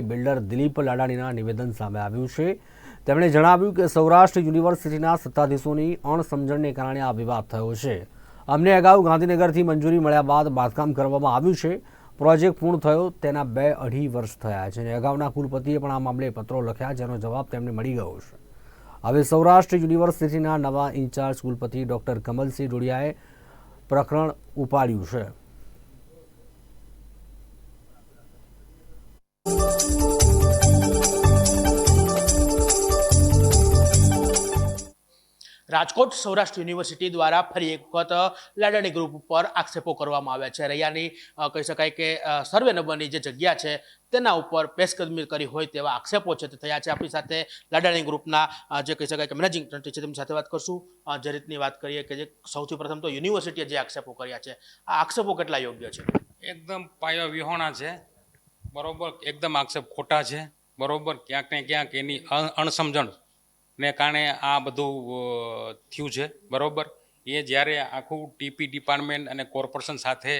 Builder Dilip લાડાણીના નિવેદન સામે આવ્યું છે. તેમણે જણાવ્યું કે સૌરાષ્ટ્ર યુનિવર્સિટીના સત્તાધીશોની અણસમજણને કારણે આ વિવાદ થયો છે. અમને અગાઉ ગાંધીનગરથી મંજૂરી મળ્યા બાદ બાંધકામ કરવામાં આવ્યું છે. પ્રોજેક્ટ પૂર્ણ થયો, તેના બે અઢી વર્ષ થયા છે અને અગાઉના કુલપતિએ પણ આ મામલે પત્રો લખ્યા, જેનો જવાબ તેમને મળી ગયો છે. હવે સૌરાષ્ટ્ર યુનિવર્સિટીના નવા ઇન્ચાર્જ કુલપતિ ડોક્ટર કમલસિંહ ડોડિયાએ પ્રકરણ ઉપાડ્યું છે. રાજકોટ સૌરાષ્ટ્ર યુનિવર્સિટી દ્વારા ફરી એક વખત લાડાણી ગ્રુપ ઉપર આક્ષેપો કરવામાં આવ્યા છે. રૈયાની કહી શકાય કે સર્વે નંબરની જે જગ્યા છે, તેના ઉપર પેશકદમી કરી હોય તેવા આક્ષેપો છે તે થયા છે. આપણી સાથે લાડાણી ગ્રુપના જે કહી શકાય કે મેનેજિંગ ટ્રસ્ટી છે તેમની સાથે વાત કરશું. જે રીતની વાત કરીએ કે જે સૌથી પ્રથમ તો યુનિવર્સિટીએ જે આક્ષેપો કર્યા છે, આ આક્ષેપો કેટલા યોગ્ય છે? એકદમ પાયા વિહોણા છે. બરોબર? એકદમ આક્ષેપ ખોટા છે. બરોબર? ક્યાંક ને ક્યાંક એની અણસમજણ ને કારણે આ બધું થયું છે બરાબર? એ જ્યારે આખું ટીપી ડિપાર્ટમેન્ટ અને કોર્પોરેશન સાથે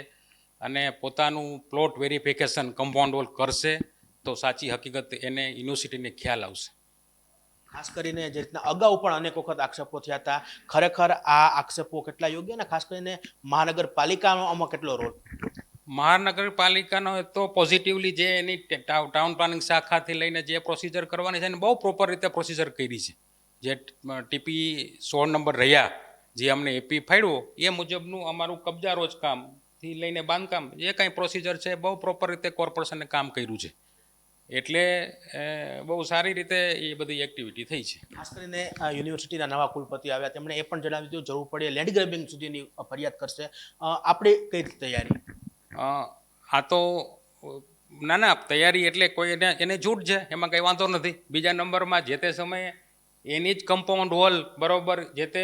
અને પોતાનું પ્લોટ વેરિફિકેશન કમ્પાઉન્ડ વોલ કરશે તો સાચી હકીકત એને યુનિવર્સિટીને ખ્યાલ આવશે. ખાસ કરીને જે રીતના અગાઉ પણ અનેક વખત આક્ષેપો થયા હતા. ખરેખર આ આક્ષેપો કેટલા યોગ્ય અને ખાસ કરીને મહાનગરપાલિકાનો આમાં કેટલો રોલ? મહાનગરપાલિકાનો તો પોઝિટિવલી જે એની ટાઉન પ્લાનિંગ શાખાથી લઈને જે પ્રોસિજર કરવાની છે એને બહુ પ્રોપર રીતે પ્રોસિજર કરી છે. જે ટીપી સોળ નંબર રહ્યા જે અમને એપી ફાડ્યો એ મુજબનું અમારું કબજા રોજ કામથી લઈને બાંધકામ જે કાંઈ પ્રોસિજર છે બહુ પ્રોપર રીતે કોર્પોરેશને કામ કર્યું છે. એટલે બહુ સારી રીતે એ બધી એક્ટિવિટી થઈ છે. ખાસ કરીને આ યુનિવર્સિટીના નવા કુલપતિ આવ્યા તેમણે એ પણ જણાવ્યું હતું જરૂર પડે લેન્ડ ગ્રેબિંગ સુધીની ફરિયાદ કરશે. આપણે કઈ રીતે તૈયારી? આ તો ના ના તૈયારી એટલે કોઈ એને એને છૂટ છે એમાં કંઈ વાંધો નથી. બીજા નંબરમાં જે તે સમયે એની જ કમ્પાઉન્ડ વોલ બરોબર જે તે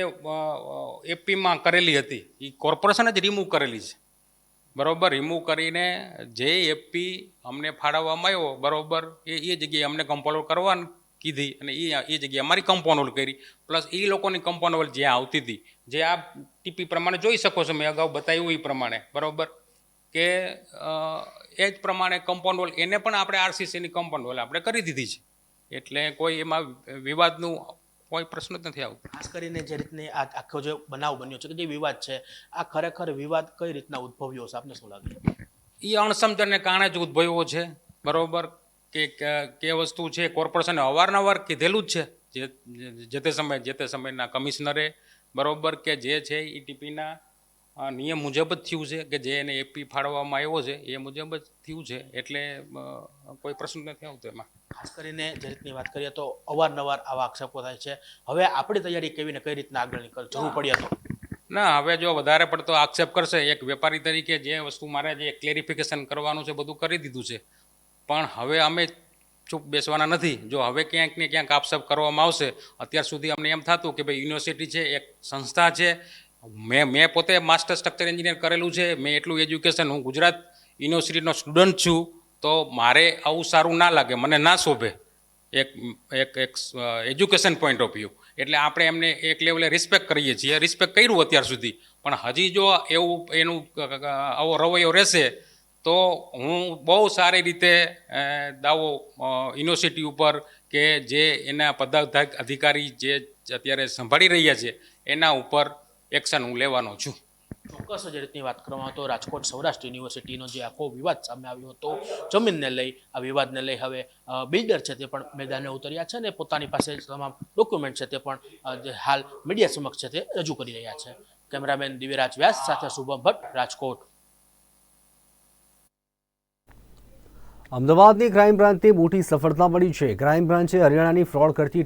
એપીમાં કરેલી હતી. એ કોર્પોરેશન જ રિમૂવ કરેલી છે. બરાબર? રિમૂવ કરીને જે એપી અમને ફાળવવામાં આવ્યો, બરાબર? એ એ જગ્યાએ અમને કમ્પાઉન્ડ કરવાની કીધી અને એ એ જગ્યાએ અમારી કમ્પાઉન્ડ વોલ કરી. પ્લસ એ લોકોની કમ્પાઉન્ડ વોલ જ્યાં આવતી હતી, જે આ ટીપી પ્રમાણે જોઈ શકો છો, મેં અગાઉ બતાવ્યું એ પ્રમાણે. બરોબર? કે એ જ પ્રમાણે કમ્પાઉન્ડ વોલ એને પણ આપણે આરસીસીની કમ્પાઉન્ડ વોલ આપણે કરી દીધી છે. એટલે કોઈ એમાં વિવાદનું કોઈ પ્રશ્ન જ નથી આવતો ખાસ કરીને જે રીતની આ આખો જે બનાવ બન્યો છે કે જે વિવાદ છે આ ખરેખર વિવાદ કઈ રીતના ઉદ્ભવ્યો છે? આપને શું લાગે એ અણસમજણને કારણે જ ઉદ્ભવ્યો છે. બરોબર? કે કે- વસ્તુ છે કોર્પોરેશને અવારનવાર કીધેલું જ છે. જે તે સમયે જે તે સમયના કમિશનરે બરોબર? કે જે છે એ ટીપીના નિયમ મુજબ જ થયું છે કે જે એને એપી ફાળવવામાં આવ્યો છે એ મુજબ જ થયું છે. એટલે કોઈ પ્રશ્ન નથી આવતો એમાં. ખાસ કરીને જે રીતની વાત કરીએ તો અવારનવાર આવા આક્ષેપો થાય છે. હવે આપણી તૈયારી કેવી ને કઈ રીતના આગળ નીકળ જરૂર પડીએ તો? ના હવે જો વધારે પડતો આક્ષેપ કરશે એક વેપારી તરીકે જે વસ્તુ મારે જે ક્લેરિફિકેશન કરવાનું છે બધું કરી દીધું છે. પણ હવે અમે ચૂપ બેસવાના નથી. જો હવે ક્યાંક ને ક્યાંક આક્ષેપ કરવામાં આવશે અત્યાર સુધી અમને એમ થતું કે ભાઈ યુનિવર્સિટી છે એક સંસ્થા છે. મેં મેં પોતે માસ્ટર સ્ટ્રક્ચર એન્જિનિયર કરેલું છે. મેં એટલું એજ્યુકેશન હું ગુજરાત યુનિવર્સિટીનો સ્ટુડન્ટ છું. તો મારે આવું સારું ના લાગે, મને ના શોભે. એક એક એક એજ્યુકેશન પોઈન્ટ ઓફ વ્યૂ એટલે આપણે એમને એક લેવલે રિસ્પેક્ટ કરીએ છીએ. રિસ્પેક્ટ કર્યું અત્યાર સુધી. પણ હજી જો એવું, એનું આવો રવૈયો રહેશે, તો હું બહુ સારી રીતે દાવો યુનિવર્સિટી ઉપર કે જે એના પદાધિક અધિકારી જે અત્યારે સંભાળી રહ્યા છે, એના ઉપર એક્શન હું લેવાનો છું. ચોક્કસ જ રીતની વાત કરવામાં તો રાજકોટ સૌરાષ્ટ્ર યુનિવર્સિટીનો જે આખો વિવાદ સામે આવ્યો હતો, જમીનને લઈ, આ વિવાદને લઈ હવે બિલ્ડર છે તે પણ મેદાને ઉતર્યા છે અને પોતાની પાસે તમામ ડોક્યુમેન્ટ છે તે પણ હાલ મીડિયા સમક્ષ છે તે રજૂ કરી રહ્યા છે. કેમેરામેન દિવ્યરાજ વ્યાસ સાથે શુભમ ભટ્ટ, રાજકોટ. અમદાવાદની ક્રાઇમ બ્રાન્ચથી મોટી સફળતા મળી છે. ક્રાઇમ બ્રાન્ચે હરિયાણાની ફ્રોડ કરતી